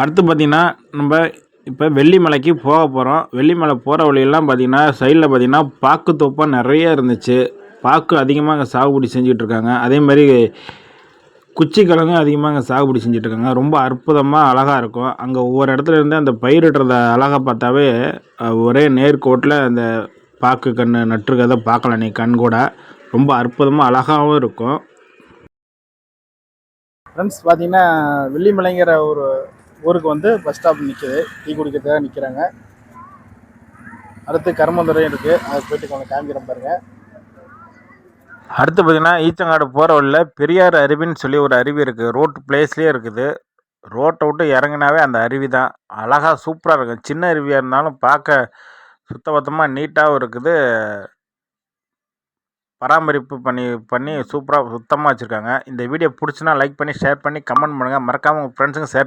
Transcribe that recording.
அடுத்து பார்த்திங்கன்னா நம்ம இப்போ வெள்ளிமலைக்கு போக போகிறோம் வெள்ளிமலை போகிற வழியெல்லாம் பார்த்திங்கன்னா சைடில் பார்த்திங்கன்னா பாக்கு தோப்பாக நிறைய இருந்துச்சு. பாக்கு அதிகமாக அங்கே சாகுபடி செஞ்சுட்டு இருக்காங்க. அதே மாதிரி குச்சி கிழங்கு அதிகமாக அங்கே சாகுபடி செஞ்சுட்ருக்காங்க ரொம்ப அற்புதமாக அழகாக இருக்கும். அங்கே ஒவ்வொரு இடத்துல இருந்து அந்த பயிரிடுறத அழகாக பார்த்தாவே ஒரே நேர்கோட்டில் அந்த பாக்கு கண் நட்டுருக்கதை பார்க்கலாம். நீ கண் கூட. ரொம்ப அற்புதமாக அழகாகவும் இருக்கும். ஃப்ரெண்ட்ஸ் பார்த்திங்கன்னா வெள்ளிமலைங்கிற ஒரு ஊருக்கு வந்து பஸ் ஸ்டாப் நிற்கிது டீ குடிக்கிறதுக்காக நிற்கிறாங்க அடுத்து கருமந்துறை இருக்குது அது போயிட்டு கொஞ்சம் காமிக்கிறேன் பாருங்க. அடுத்து பார்த்திங்கன்னா ஈச்சங்காடு போகிற வழியில் பெரியார் அருவின்னு சொல்லி ஒரு அருவி இருக்குது ரோட் பிளேஸ்லேயே இருக்குது. ரோட்டை விட்டு இறங்குனாவே அந்த அருவி தான். அழகாக சூப்பராக இருக்கும். சின்ன அருவியாக இருந்தாலும் பார்க்க சுத்தபத்தமாக நீட்டாகவும் இருக்குது. பராமரிப்பு பண்ணி பண்ணி சூப்பராக சுத்தமாக வச்சுருக்காங்க. இந்த வீடியோ பிடிச்சினா லைக் பண்ணி ஷேர் பண்ணி கமெண்ட் பண்ணுங்கள் மறக்காமல் உங்கள் ஃப்ரெண்ட்ஸுங்க ஷேர்